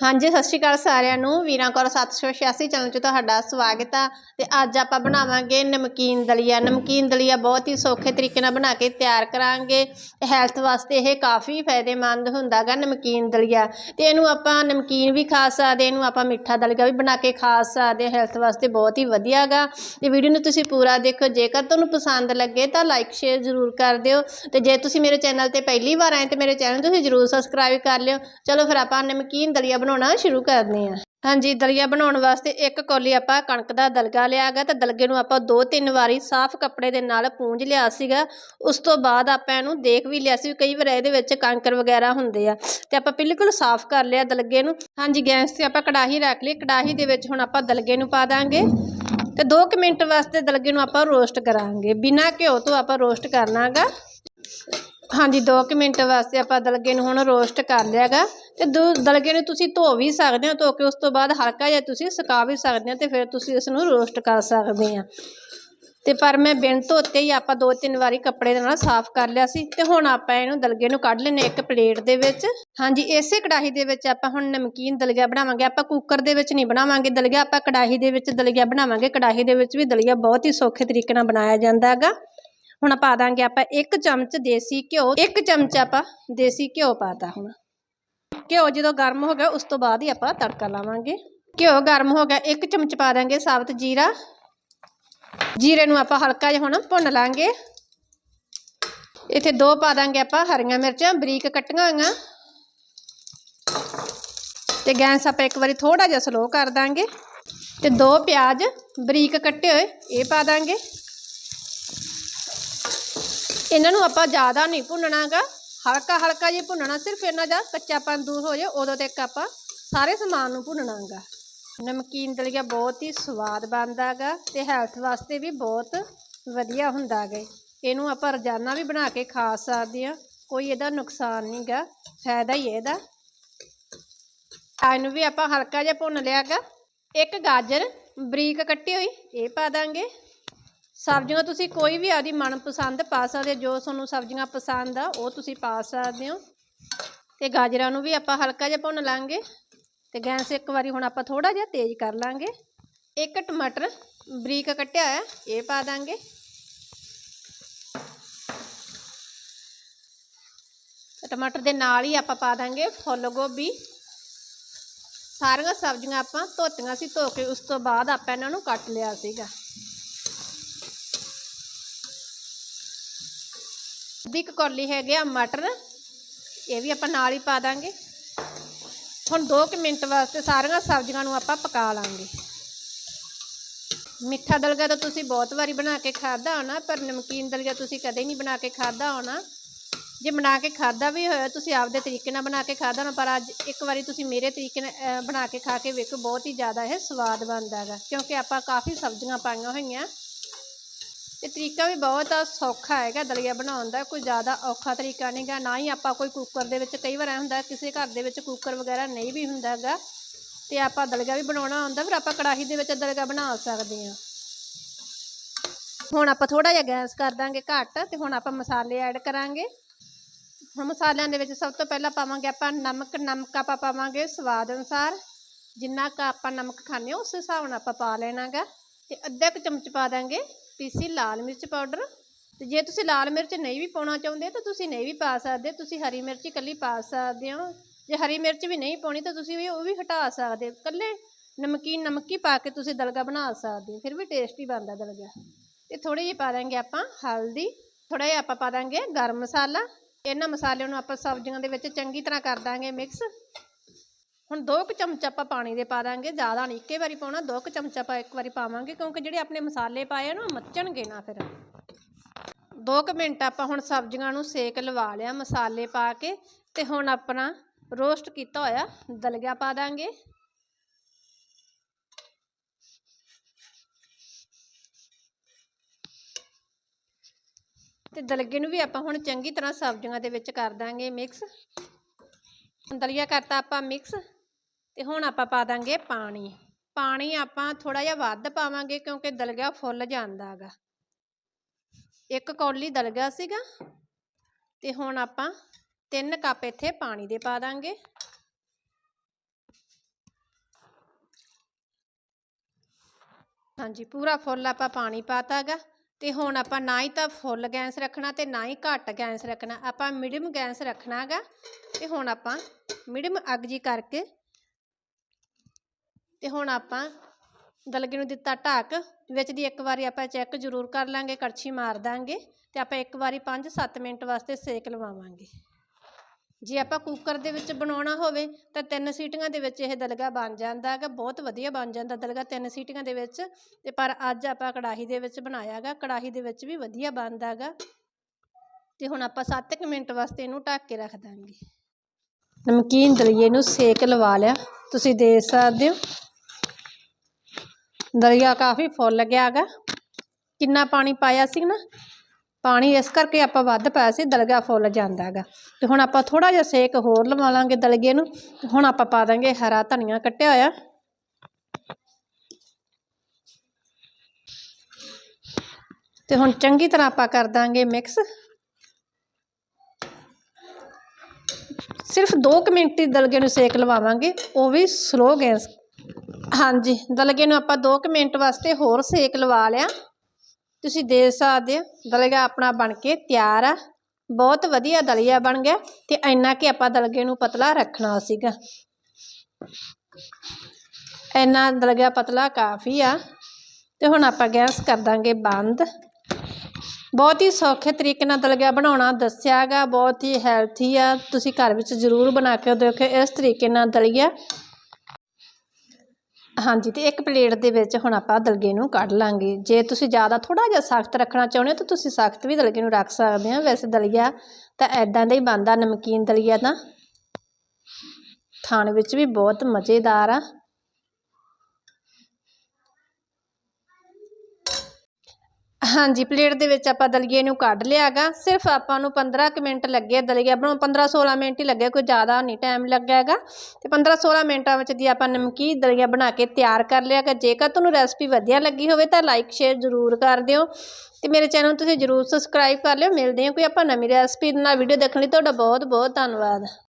ਹਾਂਜੀ, ਸਤਿ ਸ਼੍ਰੀ ਅਕਾਲ ਸਾਰਿਆਂ ਨੂੰ। ਵੀਰਾਂ ਕੌਰ 786 ਚੈਨਲ 'ਚ ਤੁਹਾਡਾ ਸਵਾਗਤ ਆ। ਤੇ ਅੱਜ ਆਪਾਂ ਬਣਾਵਾਂਗੇ ਨਮਕੀਨ ਦਲੀਆ। ਨਮਕੀਨ ਦਲੀਆ ਬਹੁਤ ਹੀ ਸੌਖੇ ਤਰੀਕੇ ਨਾਲ ਬਣਾ ਕੇ ਤਿਆਰ ਕਰਾਂਗੇ। ਹੈਲਥ ਵਾਸਤੇ ਇਹ ਕਾਫੀ ਫਾਇਦੇਮੰਦ ਹੁੰਦਾਗਾ ਨਮਕੀਨ ਦਲੀਆ। ਤੇ ਇਹਨੂੰ ਆਪਾਂ ਨਮਕੀਨ ਵੀ ਖਾ ਸਕਦੇ, ਇਹਨੂੰ ਆਪਾਂ ਮਿੱਠਾ ਦਲੀਆ ਵੀ ਬਣਾ ਕੇ ਖਾ ਸਕਦੇ ਹੈਲਥ ਵਾਸਤੇ ਬਹੁਤ ਹੀ ਵਧੀਆਗਾ। ਤੇ ਵੀਡੀਓ ਨੂੰ ਤੁਸੀਂ ਪੂਰਾ ਦੇਖੋ। ਜੇਕਰ ਤੁਹਾਨੂੰ ਪਸੰਦ ਲੱਗੇ ਤਾਂ ਲਾਈਕ ਸ਼ੇਅਰ ਜ਼ਰੂਰ ਕਰ ਦਿਓ। ਤੇ ਜੇ ਤੁਸੀਂ ਮੇਰੇ ਚੈਨਲ ਤੇ ਪਹਿਲੀ ਵਾਰ ਆਏ ਤੇ ਮੇਰੇ ਚੈਨਲ ਤੁਸੀਂ ਜ਼ਰੂਰ ਸਬਸਕ੍ਰਾਈਬ ਕਰ ਲਿਓ। ਚਲੋ ਫਿਰ ਆਪਾਂ ਨਮਕੀਨ ਦਲੀਆ ਬਣਾਉਣਾ ਸ਼ੁਰੂ ਕਰਦੇ ਹਾਂ ਹਾਂਜੀ, ਦਲੀਆ ਬਣਾਉਣ ਵਾਸਤੇ ਇੱਕ ਕੌਲੀ ਆਪਾਂ ਕਣਕ ਦਾ ਦਲਗਾ ਲਿਆਗਾ ਤੇ ਦਲਗੇ ਨੂੰ ਆਪਾਂ ਦੋ ਤਿੰਨ ਵਾਰੀ ਸਾਫ਼ ਕੱਪੜੇ ਦੇ ਨਾਲ ਪੂੰਝ ਲਿਆ ਸੀਗਾ। ਉਸ ਤੋਂ ਬਾਅਦ ਆਪਾਂ ਇਹਨੂੰ ਦੇਖ ਵੀ ਲਿਆ ਸੀ ਕਈ ਵਾਰ ਇਹਦੇ ਵਿੱਚ ਕੰਕਰ ਵਗੈਰਾ ਹੁੰਦੇ ਆ, ਤੇ ਆਪਾਂ ਬਿਲਕੁਲ ਸਾਫ਼ ਕਰ ਲਿਆ ਦਲਗੇ ਨੂੰ। ਹਾਂਜੀ, ਗੈਸ ਤੇ ਆਪਾਂ ਕੜਾਹੀ ਰੱਖ ਲਈ। ਕੜਾਹੀ ਦੇ ਵਿੱਚ ਹੁਣ ਆਪਾਂ ਦਲਗੇ ਨੂੰ ਪਾ ਦਾਂਗੇ, ਤੇ 2 ਮਿੰਟ ਵਾਸਤੇ ਦਲਗੇ ਨੂੰ ਆਪਾਂ ਰੋਸਟ ਕਰਾਂਗੇ। ਬਿਨਾਂ ਘਿਓ ਤੋਂ ਆਪਾਂ ਰੋਸਟ ਕਰਨਾਗਾ ਹਾਂਜੀ 2 ਮਿੰਟ ਵਾਸਤੇ ਆਪਾਂ ਦਲਗੇ ਨੂੰ ਹੁਣ ਰੋਸਟ ਕਰ ਲਿਆਗਾ ਤੇ ਦੋ ਦਲਗੇ ਨੂੰ ਤੁਸੀਂ ਧੋ ਵੀ ਸਕਦੇ ਹੋ, ਧੋ ਕੇ ਉਸ ਤੋਂ ਬਾਅਦ ਹਲਕਾ ਜਿਹਾ ਤੁਸੀਂ ਸੁਕਾ ਵੀ ਸਕਦੇ ਹੋ ਤੇ ਫਿਰ ਤੁਸੀਂ ਇਸ ਨੂੰ ਰੋਸਟ ਕਰ ਸਕਦੇ ਆ। ਤੇ ਪਰ ਮੈਂ ਬਿਨ ਧੋਤੇ ਹੀ ਆਪਾਂ ਦੋ ਤਿੰਨ ਵਾਰੀ ਕੱਪੜੇ ਦੇ ਨਾਲ ਸਾਫ਼ ਕਰ ਲਿਆ ਸੀ ਤੇ ਹੁਣ ਆਪਾਂ ਇਹਨੂੰ ਦਲਗੇ ਨੂੰ ਕੱਢ ਲੈਨੇ ਇੱਕ ਪਲੇਟ ਦੇ ਵਿੱਚ। ਹਾਂਜੀ, ਇਸੇ ਕੜਾਹੀ ਦੇ ਵਿੱਚ ਆਪਾਂ ਹੁਣ ਨਮਕੀਨ ਦਲਗਾ ਬਣਾਵਾਂਗੇ, ਆਪਾਂ ਕੁੱਕਰ ਦੇ ਵਿੱਚ ਨਹੀਂ ਬਣਾਵਾਂਗੇ ਦਲਗਾ ਆਪਾਂ ਕੜਾਹੀ ਦੇ ਵਿੱਚ ਦਲਗਾ ਬਣਾਵਾਂਗੇ। ਕੜਾਹੀ ਦੇ ਵਿੱਚ ਵੀ ਦਲੀਆ ਬਹੁਤ ਹੀ ਸੌਖੇ ਤਰੀਕੇ ਨਾਲ ਬਣਾਇਆ ਜਾਂਦਾ ਹੈਗਾ। ਹੁਣ ਪਾ ਦਾਂਗੇ ਆਪਾਂ ਇੱਕ ਚਮਚ ਦੇਸੀ ਘਿਓ, ਇੱਕ ਚਮਚ ਆਪਾਂ ਦੇਸੀ ਘਿਓ ਪਾਤਾ ਹੁਣ। ਘਿਓ ਜਦੋਂ ਗਰਮ ਹੋ ਗਿਆ, ਉਸ ਤੋਂ ਬਾਅਦ ਹੀ ਆਪਾਂ ਤੜਕਾ ਲਾਵਾਂਗੇ। ਘਿਓ ਗਰਮ ਹੋ ਗਿਆ, ਇੱਕ ਚਮਚ ਪਾ ਦਾਂਗੇ ਸਾਬਤ ਜੀਰਾ। ਜੀਰੇ ਨੂੰ ਆਪਾਂ ਹਲਕਾ ਜਿਹਾ ਹੁਣ ਭੁੰਨ ਲਾਂਗੇ। ਇੱਥੇ ਦੋ ਪਾ ਦਾਂਗੇ ਆਪਾਂ ਹਰੀਆਂ ਮਿਰਚਾਂ, ਬਰੀਕ ਕੱਟੀਆਂ ਹੋਈਆਂ। ਤੇ ਗੈਸ ਆਪਾਂ ਇੱਕ ਵਾਰੀ ਥੋੜਾ ਜਿਹਾ ਸਲੋ ਕਰ ਦਾਂਗੇ ਤੇ ਦੋ ਪਿਆਜ਼ ਬਰੀਕ ਕੱਟੇ ਹੋਏ, ਇਹ ਪਾ ਦਾਂਗੇ ਇਹਨਾਂ ਨੂੰ ਆਪਾਂ ਜ਼ਿਆਦਾ ਨਹੀਂ ਭੁੰਨਣਾਗਾ। ਹਲਕਾ ਹਲਕਾ ਜਿਹਾ ਭੁੰਨਣਾ, ਸਿਰਫ ਇਹਨਾਂ ਦਾ ਕੱਚਾਪਨ ਦੂਰ ਹੋ ਜਾਏ, ਉਦੋਂ ਤੱਕ ਆਪਾਂ ਸਾਰੇ ਸਮਾਨ ਨੂੰ ਭੁੰਨਣਾਗਾ ਨਮਕੀਨ ਦਲੀਆ ਬਹੁਤ ਹੀ ਸਵਾਦ ਬਣਦਾਗਾ ਤੇ ਹੈਲਥ ਵਾਸਤੇ ਵੀ ਬਹੁਤ ਵਧੀਆ ਹੁੰਦਾ ਗਾ। ਇਹਨੂੰ ਆਪਾਂ ਰੋਜ਼ਾਨਾ ਵੀ ਬਣਾ ਕੇ ਖਾ ਸਕਦੇ ਆ ਕੋਈ ਇਹਦਾ ਨੁਕਸਾਨ ਨਹੀਂਗਾ ਫਾਇਦਾ ਹੀ ਹੈ ਇਹਦਾ। ਇਹਨੂੰ ਵੀ ਆਪਾਂ ਹਲਕਾ ਜਿਹਾ ਭੁੰਨ ਲਿਆਗਾ ਇੱਕ ਗਾਜਰ ਬਰੀਕ ਕੱਟੀ ਹੋਈ, ਇਹ ਪਾ ਦਾਂਗੇ। ਸਬਜ਼ੀਆਂ ਤੁਸੀਂ ਕੋਈ ਵੀ ਆਦੀ ਮਨਪਸੰਦ ਪਾ ਸਕਦੇ ਜੋ ਤੁਹਾਨੂੰ ਸਬਜ਼ੀਆਂ ਪਸੰਦ ਆ, ਉਹ ਤੁਸੀਂ ਪਾ ਸਕਦੇ ਹੋ। ਤੇ ਗਾਜਰਾਂ ਨੂੰ ਵੀ ਆਪਾਂ ਹਲਕਾ ਜਿਹਾ ਭੁੰਨ ਲਾਂਗੇ। ਤੇ ਗੈਸ ਇੱਕ ਵਾਰੀ ਹੁਣ ਆਪਾਂ ਥੋੜਾ ਜਿਹਾ ਤੇਜ਼ ਕਰ ਲਾਂਗੇ। ਇੱਕ ਟਮਾਟਰ ਬਰੀਕ ਕੱਟਿਆ ਹੋਇਆ, ਇਹ ਪਾ ਦਾਂਗੇ। ਟਮਾਟਰ ਦੇ ਨਾਲ ਹੀ ਆਪਾਂ ਪਾ ਦਾਂਗੇ ਫੁੱਲ ਗੋਭੀ। ਸਾਰੀਆਂ ਸਬਜ਼ੀਆਂ ਆਪਾਂ ਧੋਤੀਆਂ ਸੀ, ਧੋ ਕੇ ਉਸ ਤੋਂ ਬਾਅਦ ਆਪਾਂ ਇਹਨਾਂ ਨੂੰ ਕੱਟ ਲਿਆ ਸੀਗਾ। ਅੱਧੀ ਕੁ ਕੌਲੀ ਹੈਗੇ ਆ ਮਟਰ, ਇਹ ਵੀ ਆਪਾਂ ਨਾਲ ਹੀ ਪਾ ਦਾਂਗੇ। ਹੁਣ 2 ਮਿੰਟ ਵਾਸਤੇ ਸਾਰੀਆਂ ਸਬਜ਼ੀਆਂ ਨੂੰ ਆਪਾਂ ਪਕਾ ਲਾਂਗੇ। ਮਿੱਠਾ ਦਲਗਾ ਤਾਂ ਤੁਸੀਂ ਬਹੁਤ ਵਾਰੀ ਬਣਾ ਕੇ ਖਾਦਾ ਹੋਣਾ, ਪਰ ਨਮਕੀਨ ਦਲਗਾ ਤੁਸੀਂ ਕਦੇ ਨਹੀਂ ਬਣਾ ਕੇ ਖਾਦਾ ਹੋਣਾ। ਜੇ ਬਣਾ ਕੇ ਖਾਦਾ ਵੀ ਹੋਇਆ, ਤੁਸੀਂ ਆਪਦੇ ਤਰੀਕੇ ਨਾਲ ਬਣਾ ਕੇ ਖਾਦਾ ਹੋਣਾ, ਪਰ ਅੱਜ ਇੱਕ ਵਾਰੀ ਤੁਸੀਂ ਮੇਰੇ ਤਰੀਕੇ ਨਾਲ ਬਣਾ ਕੇ ਖਾ ਕੇ ਵੇਖੋ, ਬਹੁਤ ਹੀ ਜ਼ਿਆਦਾ ਇਹ ਸਵਾਦ ਬਣਦਾ ਹੈਗਾ, ਕਿਉਂਕਿ ਆਪਾਂ ਕਾਫੀ ਸਬਜ਼ੀਆਂ ਪਾਈਆਂ ਹੋਈਆਂ। ਤੇ ਤਰੀਕਾ ਵੀ ਬਹੁਤ ਸੌਖਾ ਹੈਗਾ ਦਲੀਆ ਬਣਾਉਣ ਦਾ, ਕੋਈ ਜ਼ਿਆਦਾ ਔਖਾ ਤਰੀਕਾ ਨਹੀਂਗਾ ਨਾ ਹੀ ਆਪਾਂ ਕੋਈ ਕੁੱਕਰ ਦੇ ਵਿੱਚ, ਕਈ ਵਾਰ ਐ ਹੁੰਦਾ ਕਿਸੇ ਘਰ ਦੇ ਵਿੱਚ ਕੁੱਕਰ ਵਗੈਰਾ ਨਹੀਂ ਵੀ ਹੁੰਦਾ ਹੈਗਾ ਤੇ ਆਪਾਂ ਦਲੀਆ ਵੀ ਬਣਾਉਣਾ ਹੁੰਦਾ, ਫਿਰ ਆਪਾਂ ਕੜਾਹੀ ਦੇ ਵਿੱਚ ਦਲਗਾ ਬਣਾ ਸਕਦੇ ਹਾਂ। ਹੁਣ ਆਪਾਂ ਥੋੜਾ ਜਿਹਾ ਗੈਸ ਕਰ ਦਾਂਗੇ ਘੱਟ, ਤੇ ਹੁਣ ਆਪਾਂ ਮਸਾਲੇ ਐਡ ਕਰਾਂਗੇ। ਹੁਣ ਮਸਾਲਿਆਂ ਦੇ ਵਿੱਚ ਸਭ ਤੋਂ ਪਹਿਲਾਂ ਪਾਵਾਂਗੇ ਆਪਾਂ ਨਮਕ ਨਮਕ ਆਪਾਂ ਪਾਵਾਂਗੇ ਸਵਾਦ ਅਨੁਸਾਰ, ਜਿੰਨਾ ਕ ਆਪਾਂ ਨਮਕ ਖਾਂਦੇ ਉਸ ਹਿਸਾਬ ਨਾਲ ਆਪਾਂ ਪਾ ਲੈਣਾਗਾ ਤੇ ਅੱਧਾ ਕੁ ਚਮਚ ਪਾ ਦਾਂਗੇ ਪੀਸੀ ਲਾਲ ਮਿਰਚ ਪਾਊਡਰ। ਤੇ ਜੇ ਤੁਸੀਂ ਲਾਲ ਮਿਰਚ ਨਹੀਂ ਵੀ ਪਾਉਣਾ ਚਾਹੁੰਦੇ ਤਾਂ ਤੁਸੀਂ ਨਹੀਂ ਵੀ ਪਾ ਸਕਦੇ ਤੁਸੀਂ ਹਰੀ ਮਿਰਚ ਇਕੱਲੀ ਪਾ ਸਕਦੇ ਹੋ। ਜੇ ਹਰੀ ਮਿਰਚ ਵੀ ਨਹੀਂ ਪਾਉਣੀ ਤਾਂ ਤੁਸੀਂ ਵੀ ਉਹ ਵੀ ਹਟਾ ਸਕਦੇ ਹੋ, ਇਕੱਲੇ ਨਮਕੀਨ ਨਮਕੀ ਪਾ ਕੇ ਤੁਸੀਂ ਦਲਗਾ ਬਣਾ ਸਕਦੇ ਹੋ, ਫਿਰ ਵੀ ਟੇਸਟੀ ਬਣਦਾ ਦਲਗਾ। ਤੇ ਥੋੜੀ ਜਿਹੀ ਪਾ ਦਾਂਗੇ ਆਪਾਂ ਹਲਦੀ ਥੋੜਾ ਜਿਹਾ ਆਪਾਂ ਪਾ ਦਾਂਗੇ ਗਰਮ ਮਸਾਲਾ। ਇਹਨਾਂ ਮਸਾਲਿਆਂ ਨੂੰ ਆਪਾਂ ਸਬਜ਼ੀਆਂ ਦੇ ਵਿੱਚ ਚੰਗੀ ਤਰ੍ਹਾਂ ਕਰ ਦਾਂਗੇ ਮਿਕਸ। ਹੁਣ ਦੋ ਕੁ ਚਮਚ ਆਪਾਂ ਪਾਣੀ ਦੇ ਪਾ ਦਾਂਗੇ, ਜ਼ਿਆਦਾ ਨਹੀਂ। ਇੱਕੇ ਵਾਰੀ ਪਾਉਣਾ, ਦੋ ਕੁ ਚਮਚ ਆਪਾਂ ਇੱਕ ਵਾਰੀ ਪਾਵਾਂਗੇ, ਕਿਉਂਕਿ ਜਿਹੜੇ ਆਪਣੇ ਮਸਾਲੇ ਪਾਏ ਆ ਨਾ ਮੱਚਣਗੇ ਨਾ ਫਿਰ। ਦੋ ਕੁ ਮਿੰਟ ਆਪਾਂ ਹੁਣ ਸਬਜ਼ੀਆਂ ਨੂੰ ਸੇਕ ਲਵਾ ਲਿਆ, ਮਸਾਲੇ ਪਾ ਕੇ, ਤੇ ਹੁਣ ਆਪਣਾ ਰੋਸਟ ਕੀਤਾ ਹੋਇਆ ਦਲਗਾ ਪਾ ਦਾਂਗੇ। ਤੇ ਦਲਗੇ ਨੂੰ ਵੀ ਆਪਾਂ ਹੁਣ ਚੰਗੀ ਤਰ੍ਹਾਂ ਸਬਜ਼ੀਆਂ ਦੇ ਵਿੱਚ ਕਰ ਦਾਂਗੇ ਮਿਕਸ। ਦਲੀਆ ਕਰਤਾ ਆਪਾਂ ਮਿਕਸ। ਤੇ ਹੁਣ ਆਪਾਂ ਪਾ ਦਾਂਗੇ ਪਾਣੀ। ਪਾਣੀ ਆਪਾਂ ਥੋੜਾ ਜਿਹਾ ਵੱਧ ਪਾਵਾਂਗੇ ਕਿਉਂਕਿ ਦਲਗਾ ਫੁੱਲ ਜਾਂਦਾ ਹੈਗਾ। ਇੱਕ ਕੌਲੀ ਦਲਗਾ ਸੀਗਾ ਤੇ ਹੁਣ ਆਪਾਂ ਤਿੰਨ ਕੱਪ ਇੱਥੇ ਪਾਣੀ ਦੇ ਪਾ ਦਾਂਗੇ। ਹਾਂਜੀ, ਪੂਰਾ ਫੁੱਲ ਆਪਾਂ ਪਾਣੀ ਪਾਤਾਗਾ ਤੇ ਹੁਣ ਆਪਾਂ ਨਾ ਹੀ ਤਾਂ ਫੁੱਲ ਗੈਸ ਰੱਖਣਾ ਤੇ ਨਾ ਹੀ ਘੱਟ ਗੈਸ ਰੱਖਣਾ। ਆਪਾਂ ਮੀਡੀਅਮ ਗੈਸ ਰੱਖਣਾਗਾ ਤੇ ਹੁਣ ਆਪਾਂ ਮੀਡੀਅਮ ਅੱਗ ਜੀ ਕਰਕੇ ਤੇ ਹੁਣ ਆਪਾਂ ਦਲਗੇ ਨੂੰ ਦਿੱਤਾ ਢੱਕ, ਵਿੱਚ ਦੀ ਇੱਕ ਵਾਰੀ ਆਪਾਂ ਚੈੱਕ ਜ਼ਰੂਰ ਕਰ ਲਾਂਗੇ, ਕੜਛੀ ਮਾਰ ਦਾਂਗੇ ਤੇ ਆਪਾਂ ਇੱਕ ਵਾਰੀ 5-7 ਮਿੰਟ ਵਾਸਤੇ ਸੇਕ ਲਵਾਵਾਂਗੇ। ਜੇ ਆਪਾਂ ਕੁੱਕਰ ਦੇ ਵਿੱਚ ਬਣਾਉਣਾ ਹੋਵੇ ਤਾਂ ਤਿੰਨ ਸੀਟੀਆਂ ਦੇ ਵਿੱਚ ਇਹ ਦਲਗਾ ਬਣ ਜਾਂਦਾ ਹੈਗਾ, ਬਹੁਤ ਵਧੀਆ ਬਣ ਜਾਂਦਾ ਦਲਗਾ ਤਿੰਨ ਸੀਟੀਆਂ ਦੇ ਵਿੱਚ ਤੇ ਪਰ ਅੱਜ ਆਪਾਂ ਕੜਾਹੀ ਦੇ ਵਿੱਚ ਬਣਾਇਆ ਹੈਗਾ, ਕੜਾਹੀ ਦੇ ਵਿੱਚ ਵੀ ਵਧੀਆ ਬਣਦਾ ਹੈਗਾ। ਤੇ ਹੁਣ ਆਪਾਂ 7 ਮਿੰਟ ਵਾਸਤੇ ਇਹਨੂੰ ਢੱਕ ਕੇ ਰੱਖ ਦਾਂਗੇ। ਨਮਕੀਨ ਦਲੀਏ ਨੂੰ ਸੇਕ ਲਵਾ ਲਿਆ, ਤੁਸੀਂ ਦੇਖ ਸਕਦੇ ਹੋ। ਦਲੀਆ ਕਾਫੀ ਫੁੱਲ ਗਿਆ ਹੈਗਾ। ਕਿੰਨਾ ਪਾਣੀ ਪਾਇਆ ਸੀ ਨਾ, ਪਾਣੀ ਇਸ ਕਰਕੇ ਆਪਾਂ ਵੱਧ ਪਾਇਆ ਸੀ ਦਲਗਾ ਫੁੱਲ ਜਾਂਦਾ ਹੈਗਾ। ਤੇ ਹੁਣ ਆਪਾਂ ਥੋੜਾ ਜਿਹਾ ਸੇਕ ਹੋਰ ਲਵਾ ਲਾਂਗੇ ਦਲਗੇ ਨੂੰ, ਤੇ ਹੁਣ ਆਪਾਂ ਪਾ ਦਾਂਗੇ ਹਰਾ ਧਨੀਆ ਕੱਟਿਆ ਹੋਇਆ। ਤੇ ਹੁਣ ਚੰਗੀ ਤਰ੍ਹਾਂ ਆਪਾਂ ਕਰ ਦਾਂਗੇ ਮਿਕਸ। ਸਿਰਫ 2 ਮਿੰਟ ਹੀ ਦਲਗੇ ਨੂੰ ਸੇਕ ਲਵਾਵਾਂਗੇ, ਉਹ ਵੀ ਸਲੋ ਗੈਸ ਹਾਂਜੀ ਦਲਗੇ ਨੂੰ ਆਪਾਂ 2 ਮਿੰਟ ਵਾਸਤੇ ਹੋਰ ਸੇਕ ਲਵਾ ਲਿਆ। ਤੁਸੀਂ ਦੇ ਸਕਦੇ ਹੋ ਦਲਗਾ ਆਪਣਾ ਬਣ ਕੇ ਤਿਆਰ ਆ। ਬਹੁਤ ਵਧੀਆ ਦਲੀਆ ਬਣ ਗਿਆ ਤੇ ਇੰਨਾ ਕਿ ਆਪਾਂ ਦਲਗੇ ਨੂੰ ਪਤਲਾ ਰੱਖਣਾ ਸੀਗਾ। ਇੰਨਾ ਦਲਗਾ ਪਤਲਾ ਕਾਫੀ ਆ। ਤੇ ਹੁਣ ਆਪਾਂ ਗੈਸ ਕਰ ਦਾਂਗੇ ਬੰਦ। ਬਹੁਤ ਹੀ ਸੌਖੇ ਤਰੀਕੇ ਨਾਲ ਦਲਗਾ ਬਣਾਉਣਾ ਦੱਸਿਆਗਾ ਬਹੁਤ ਹੀ ਹੈਲਥੀ ਆ। ਤੁਸੀਂ ਘਰ ਵਿੱਚ ਜ਼ਰੂਰ ਬਣਾ ਕੇ ਦੇਖੋ ਇਸ ਤਰੀਕੇ ਨਾਲ ਦਲੀਆ ਹਾਂਜੀ, ਤੇ ਇੱਕ ਪਲੇਟ ਦੇ ਵਿੱਚ ਹੁਣ ਆਪਾਂ ਦਲਗੇ ਨੂੰ ਕੱਢ ਲਾਂਗੇ। ਜੇ ਤੁਸੀਂ ਜ਼ਿਆਦਾ ਥੋੜਾ ਜਿਹਾ ਸਖਤ ਰੱਖਣਾ ਚਾਹੁੰਦੇ ਹੋ, ਤਾਂ ਤੁਸੀਂ ਸਖਤ ਵੀ ਦਲਗੇ ਨੂੰ ਰੱਖ ਸਕਦੇ ਹੋ। ਵੈਸੇ ਦਲੀਆ ਤਾਂ ਐਦਾਂ ਦਾ ਹੀ ਬਣਦਾ, ਨਮਕੀਨ ਦਲੀਆ ਤਾਂ। ਖਾਣ ਵਿੱਚ ਵੀ ਬਹੁਤ ਮਜ਼ੇਦਾਰ ਆ। ਹਾਂਜੀ ਪਲੇਟ ਦੇ ਵਿੱਚ ਆਪਾਂ ਦਲੀਏ ਨੂੰ ਕੱਢ ਲਿਆਗਾ। ਸਿਰਫ ਆਪਾਂ ਨੂੰ 15 ਕੁ ਮਿੰਟ ਲੱਗੇ ਦਲੀਆ ਬਣਾਉਣ 15 16 ਮਿੰਟ ਹੀ ਲੱਗੇ, ਕੋਈ ਜ਼ਿਆਦਾ ਨਹੀਂ ਟਾਈਮ ਲੱਗਿਆਗਾ ਤੇ 15 16 ਮਿੰਟਾਂ ਵਿੱਚ ਦੀ ਆਪਾਂ ਨਮਕੀਨ ਦਲੀਆ ਬਣਾ ਕੇ ਤਿਆਰ ਕਰ ਲਿਆਗਾ ਜੇਕਰ ਤੁਹਾਨੂੰ ਰੈਸਪੀ ਵਧੀਆ ਲੱਗੀ ਹੋਵੇ ਤਾਂ ਲਾਈਕ ਸ਼ੇਅਰ ਜ਼ਰੂਰ ਕਰ ਦਿਓ। ਤੇ ਮੇਰੇ ਚੈਨਲ ਤੁਸੀਂ ਜ਼ਰੂਰ ਸਬਸਕ੍ਰਾਈਬ ਕਰ ਲਿਓ। ਮਿਲਦੇ ਹਾਂ ਕੋਈ ਆਪਾਂ ਨਵੀਂ ਰੈਸਪੀ ਨਾਲ। ਵੀਡੀਓ ਦੇਖਣ ਲਈ ਤੁਹਾਡਾ ਬਹੁਤ ਬਹੁਤ ਧੰਨਵਾਦ।